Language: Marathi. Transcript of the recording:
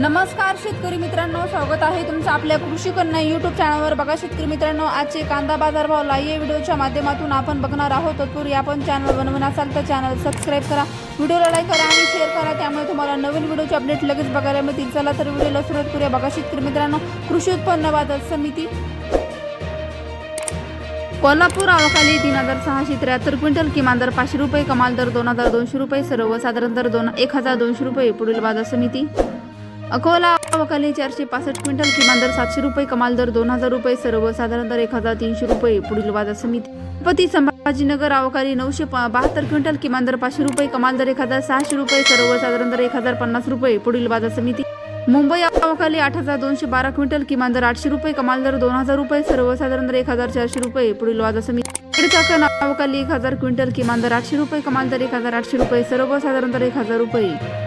नमस्कार शेतकरी मित्रांनो. स्वागत आहे तुमचं आपल्या कृषी कन्या युट्यूब चॅनलवर बघा शेतकरी मित्रांनो आजचे कांदा बाजार भाव लाईव्ह व्हिडिओच्या माध्यमातून आपण बघणार आहोत. तत्पूर्वी आपण चॅनल बनवून असाल तर चॅनल सबस्क्राईब करा. व्हिडिओला लाईक करा आणि शेअर करा. त्यामुळे तुम्हाला नवीन व्हिडिओचे अपडेट लगेच बघायला मिळतील. चला तर व्हिडिओला सुरुवात करूया. बघा शेतकरी मित्रांनो कृषी उत्पन्न बाजार समिती कोल्हापूर आवकाली तीन हजार सहाशे त्र्याहत्तर क्विंटल किमान दर पाचशे रुपये कमाल दर दोन हजार दोनशे रुपये सर्वसाधारण दर दोन एक हजार दोनशे रुपये पुढील बाजार समिती अकोला आवकाली चारशे पासष्ट क्विंटल किमान दर सातशे रुपये कमाल दर दोन हजार रुपये सर्वसाधारण दर एक हजार तीनशे रुपये. पुढील वादा समिती छत्रपती संभाजीनगर आवकाली नऊशे बहात्तर क्विंटल किमान दर पाचशे रुपये कमाल दर एक हजार सहाशे रुपये सर्वसाधारण दर एक हजार पन्नास रुपये. पुढील बाजार समिती मुंबई आवकाली आठ हजार दोनशे बारा क्विंटल किमान दर आठशे रुपये कमाल दर दोन हजार रुपये सर्वसाधारण दर एक हजार चारशे रुपये. पुढील बाजार समिती चाकण आवकाली एक हजार क्विंटल किमान दर आठशे रुपये कमाल दर एक हजार आठशे रुपये सर्वसाधारण दर एक हजार रुपये.